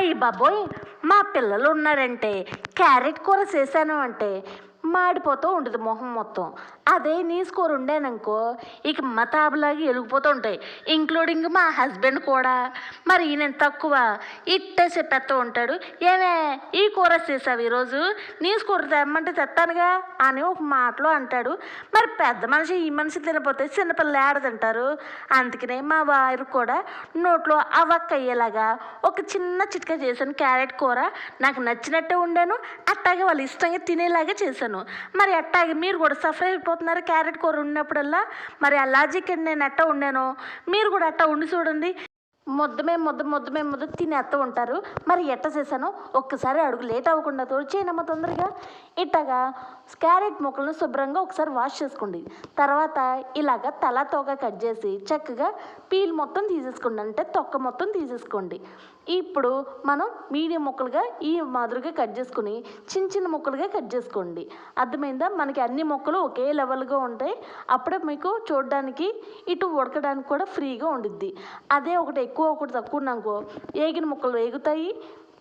అయ్యి బాబోయ్ మా పిల్లలు ఉన్నారంటే క్యారెట్ కూర చేశాను అంటే మాడిపోతూ ఉంటుంది మొహం మొత్తం. అదే నీ స్కోర్ ఉండేననుకో ఇక మతాబులాగి వెలిగిపోతూ ఉంటాయి ఇంక్లూడింగ్ మా హస్బెండ్ కూడా. మరి ఈయన తక్కువ? ఇట్టే చెప్పేస్తూ ఉంటాడు ఏమే ఈ కూర చేసావు ఈరోజు? నీ స్కోర్ తెమ్మంటే తెస్తానుగా అని ఒక మాటలో అంటాడు. మరి పెద్ద మనిషి ఈ మనిషి తినపోతే చిన్నపిల్లలు ఏడ తింటారు? అందుకనే మా వారు కూడా నోట్లో అవక్క అయ్యేలాగా ఒక చిన్న చిట్కా చేశాను క్యారెట్ కూర. నాకు నచ్చినట్టే ఉండాను అట్టాగే వాళ్ళు ఇష్టంగా తినేలాగా చేశాను. మరి అట్టాగే మీరు కూడా సఫర్ అయిపోతున్నారు క్యారెట్ కూర ఉన్నప్పుడల్లా. మరి ఆ లాజిక్ నేను అట్ట ఉండాను? మీరు కూడా అట్ట ఉండి చూడండి. ముద్దమే ముద్ద ముద్దమే ముద్ద తినేస్తూ ఉంటారు. మరి ఎట్ట చేశాను ఒక్కసారి అడుగు. లేట్ అవ్వకుండా తోచేయనమ్మ తొందరగా. ఇట్టగా క్యారెట్ ముక్కలను శుభ్రంగా ఒకసారి వాష్ చేసుకోండి. తర్వాత ఇలాగ తల తోక కట్ చేసి చక్కగా పీల్ మొత్తం తీసేసుకోండి. అంటే తొక్క మొత్తం తీసేసుకోండి. ఇప్పుడు మనం మీడియం ముక్కలుగా ఈ మాదిరిగా కట్ చేసుకుని చిన్న చిన్న ముక్కలుగా కట్ చేసుకోండి. అర్థమైందా? మనకి అన్ని ముక్కలు ఒకే లెవెల్గా ఉంటాయి. అప్పుడే మీకు చూడడానికి ఇటు ఉడకడానికి కూడా ఫ్రీగా ఉండిద్ది. అదే ఒకటి ఎక్కువ ఒకటి తక్కువ ఉన్నాకో ఏగిన ముక్కలు వేగుతాయి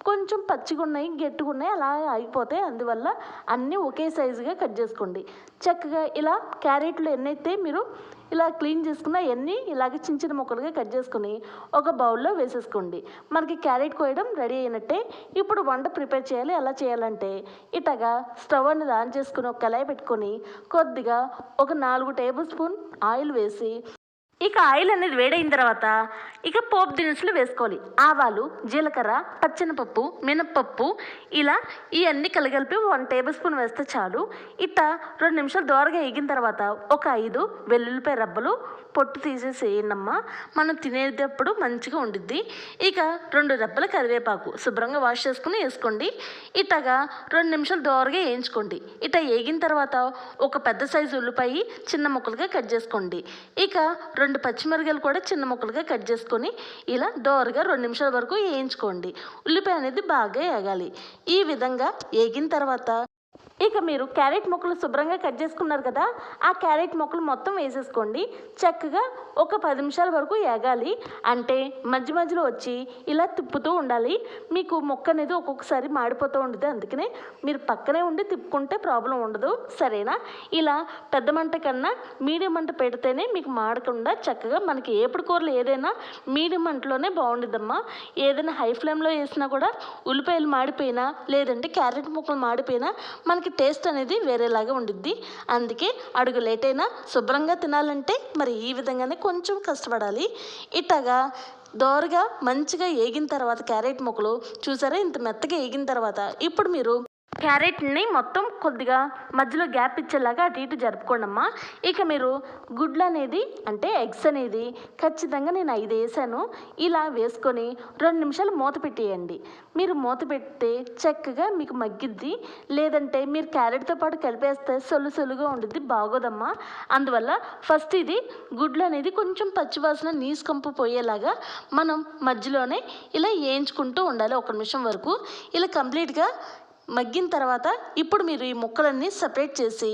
కొంచెం పచ్చిగా ఉన్నాయి గట్టిగా ఉన్నాయి అలా అయిపోతాయి అందువల్ల అన్నీ ఒకే సైజుగా కట్ చేసుకోండి. చక్కగా ఇలా క్యారెట్లు ఎన్నైతే మీరు ఇలా క్లీన్ చేసుకున్న ఎన్ని ఇలాగ చిన్న చిన్న ముక్కలుగా కట్ చేసుకుని ఒక బౌల్లో వేసేసుకోండి. మనకి క్యారెట్ కోయడం రెడీ అయినట్టే. ఇప్పుడు వంట ప్రిపేర్ చేయాలి. ఎలా చేయాలంటే ఇటగా స్టవ్ అనేది ఆన్ చేసుకుని ఒక కళాయి పెట్టుకొని కొద్దిగా ఒక నాలుగు టేబుల్ స్పూన్ ఆయిల్ వేసి ఇక ఆయిల్ అనేది వేడైన తర్వాత ఇక పోపు దినుసులు వేసుకోవాలి. ఆవాలు జీలకర్ర పచ్చనిపప్పు మినప్పప్పు ఇలా ఇవన్నీ కలగలిపి వన్ టేబుల్ స్పూన్ వేస్తే చాలు. ఇట్ట రెండు నిమిషాలు దోరగా ఎగిన తర్వాత ఒక ఐదు వెల్లుల్లిపాయ రబ్బలు పొట్టు తీసేసి వేయండమ్మా మనం తినేటప్పుడు మంచిగా ఉండిద్ది. ఇక రెండు రెబ్బల కరివేపాకు శుభ్రంగా వాష్ చేసుకుని వేసుకోండి. ఇట్టగా రెండు నిమిషాలు దోరగా వేయించుకోండి. ఇట వేగిన తర్వాత ఒక పెద్ద సైజు ఉల్లిపాయ చిన్న ముక్కలుగా కట్ చేసుకోండి. ఇక రెండు రెండు పచ్చిమిరకాయలు కూడా చిన్న ముక్కలుగా కట్ చేసుకొని ఇలా డోర్గా రెండు నిమిషాల వరకు వేయించుకోండి. ఉల్లిపాయ అనేది బాగా వేగాలి. ఈ విధంగా వేగిన తర్వాత ఇక మీరు క్యారెట్ ముక్కలు శుభ్రంగా కట్ చేసుకున్నారు కదా ఆ క్యారెట్ ముక్కలు మొత్తం వేసేసుకోండి. చక్కగా ఒక పది నిమిషాల వరకు ఏగాలి. అంటే మధ్య మధ్యలో వచ్చి ఇలా తిప్పుతూ ఉండాలి. మీకు ముక్క అనేది ఒక్కొక్కసారి మాడిపోతూ ఉంటుంది అందుకనే మీరు పక్కనే ఉండి తిప్పుకుంటే ప్రాబ్లం ఉండదు. సరేనా? ఇలా పెద్ద మంట కన్నా మీడియం మంట పెడితేనే మీకు మాడకుండా చక్కగా మనకి ఏపుడు కూరలు ఏదైనా మీడియం మంటలోనే బాగుండిద్దమ్మా. ఏదైనా హై ఫ్లేమ్లో వేసినా కూడా ఉల్లిపాయలు మాడిపోయినా లేదంటే క్యారెట్ ముక్కలు మాడిపోయినా మనకి టేస్ట్ అనేది వేరేలాగా ఉండిద్ది. అందుకే అడుగు లేట్ అయినా శుభ్రంగా తినాలంటే మరి ఈ విధంగానే కొంచెం కష్టపడాలి. ఇట్టగా దోరగా మంచిగా ఏగిన తర్వాత క్యారెట్ ముక్కలు చూసారా? ఇంత మెత్తగా ఏగిన తర్వాత ఇప్పుడు మీరు క్యారెట్ని మొత్తం కొద్దిగా మధ్యలో గ్యాప్ ఇచ్చేలాగా అటు ఇటు జరుపుకోండి అమ్మా ఇక మీరు గుడ్లు అనేది అంటే ఎగ్స్ అనేది ఖచ్చితంగా నేను ఐదు వేసాను. ఇలా వేసుకొని రెండు నిమిషాలు మూత పెట్టేయండి. మీరు మూత పెడితే చక్కగా మీకు మగ్గిద్ది. లేదంటే మీరు క్యారెట్తో పాటు కలిపేస్తే సొలు సొలుగా ఉండిద్ది బాగోదమ్మా. అందువల్ల ఫస్ట్ ఇది గుడ్లు అనేది కొంచెం పచ్చివాసన నీసు కంపు పోయేలాగా మనం మధ్యలోనే ఇలా వేయించుకుంటూ ఉండాలి. ఒక నిమిషం వరకు ఇలా కంప్లీట్గా మగ్గిన తర్వాత ఇప్పుడు మీరు ఈ ముక్కలన్నీ సపరేట్ చేసి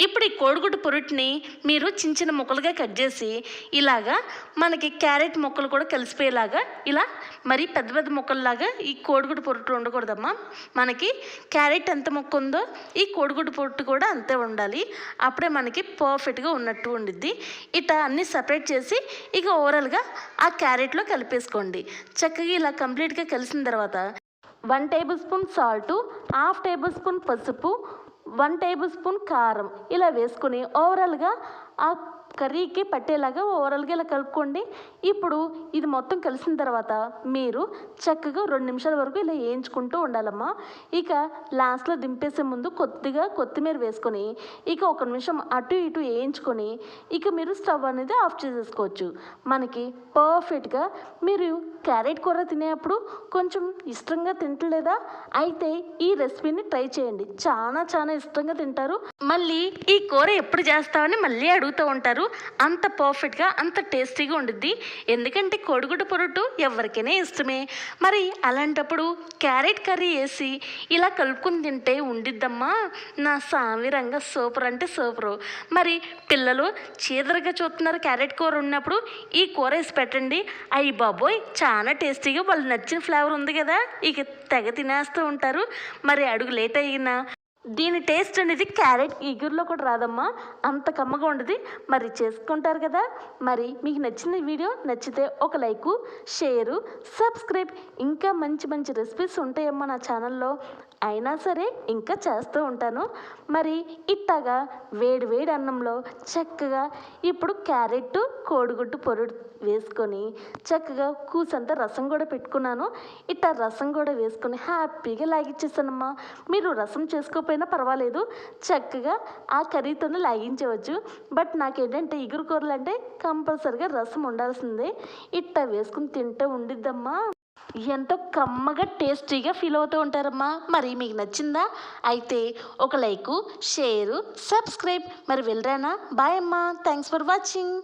ఇప్పుడు ఈ కోడిగుడ్డు పొరుటిని మీరు చిన్న చిన్న ముక్కలుగా కట్ చేసి ఇలాగా మనకి క్యారెట్ ముక్కలు కూడా కలిసిపోయేలాగా ఇలా మరి పెద్ద పెద్ద ముక్కల్లాగా ఈ కోడిగుడ్డు పొరుటు ఉండకూడదమ్మా. మనకి క్యారెట్ ఎంత ముక్క ఉందో ఈ కోడిగుడ్డు పొట్టు కూడా అంతే ఉండాలి. అప్పుడే మనకి పర్ఫెక్ట్గా ఉన్నట్టు ఉండిద్ది. ఇట అన్నీ సపరేట్ చేసి ఇక ఓవరాల్గా ఆ క్యారెట్లో కలిపేసుకోండి. చక్కగా ఇలా కంప్లీట్గా కలిసిన తర్వాత one tablespoon salt half tablespoon పసుపు వన్ టేబుల్ స్పూన్ కారం. ఇలా వేసుకుని ఓవరాల్గా ఆ కర్రీకి పట్టేలాగా ఓవరాల్గా ఇలా కలుపుకోండి. ఇప్పుడు ఇది మొత్తం కలిసిన తర్వాత మీరు చక్కగా రెండు నిమిషాల వరకు ఇలా వేయించుకుంటూ ఉండాలమ్మా. ఇక లాస్ట్లో దింపేసే ముందు కొద్దిగా కొత్తిమీర వేసుకొని ఇక ఒక నిమిషం అటు ఇటు వేయించుకొని ఇక మీరు స్టవ్ అనేది ఆఫ్ చేసేసుకోవచ్చు. మనకి పర్ఫెక్ట్గా మీరు క్యారెట్ కూర తినేటప్పుడు కొంచెం ఇష్టంగా తింటలేదా? అయితే ఈ రెసిపీని ట్రై చేయండి. చాలా చాలా ఇష్టంగా తింటారు. మళ్ళీ ఈ కూర ఎప్పుడు చేస్తామని మళ్ళీ అడుగుతూ ఉంటారు. అంత పర్ఫెక్ట్గా అంత టేస్టీగా ఉండిద్ది. ఎందుకంటే కోడిగుడ్డు పొరటు ఎవరికైనా ఇష్టమే. మరి అలాంటప్పుడు క్యారెట్ కర్రీ వేసి ఇలా కలుపుకుని తింటే ఉండిద్దమ్మా? నా సామిరంగా సూపర్ అంటే సూపరు. మరి పిల్లలు చీదరగా చూస్తున్నారు క్యారెట్ కూర ఉన్నప్పుడు. ఈ కూర వేసి పెట్టండి. అయ్యి బాబోయ్ చాలా టేస్టీగా వాళ్ళు నచ్చిన ఫ్లేవర్ ఉంది కదా. ఇక తెగ తినేస్తూ ఉంటారు. మరి అడుగు లేట్ అయినా దీని టేస్ట్ అనేది క్యారెట్ ఇగురులో కూడా రాదమ్మా. అంత కమ్మగా ఉండదు. మరి చేసుకుంటారు కదా. మరి మీకు నచ్చిన వీడియో నచ్చితే ఒక లైకు షేరు సబ్స్క్రైబ్. ఇంకా మంచి మంచి రెసిపీస్ ఉంటాయమ్మా నా ఛానల్లో. అయినా సరే ఇంకా చేస్తూ ఉంటాను. మరి ఇట్టగా వేడి వేడి అన్నంలో చక్కగా ఇప్పుడు క్యారెట్ కోడిగుడ్డు పొరుడు వేసుకొని చక్కగా కూసంత రసం కూడా పెట్టుకున్నాను. ఇట్ట రసం కూడా వేసుకొని హ్యాపీగా లాగిచ్చేసానమ్మా. మీరు రసం చేసుకోకపోయినా పర్వాలేదు. చక్కగా ఆ కర్రీతోనే లాగించవచ్చు. బట్ నాకేంటంటే ఇగురు కూరలు అంటే కంపల్సరిగా రసం ఉండాల్సిందే. ఇట్ట వేసుకుని తింటే ఉండిద్దమ్మా. ఎంతో కమ్మగా టేస్టీగా ఫీల్ అవుతూ ఉంటారమ్మా. మరి మీకు నచ్చిందా? అయితే ఒక లైకు షేరు సబ్స్క్రైబ్. మరి వెళ్ళరానా? బాయ్ అమ్మా. Thanks for watching.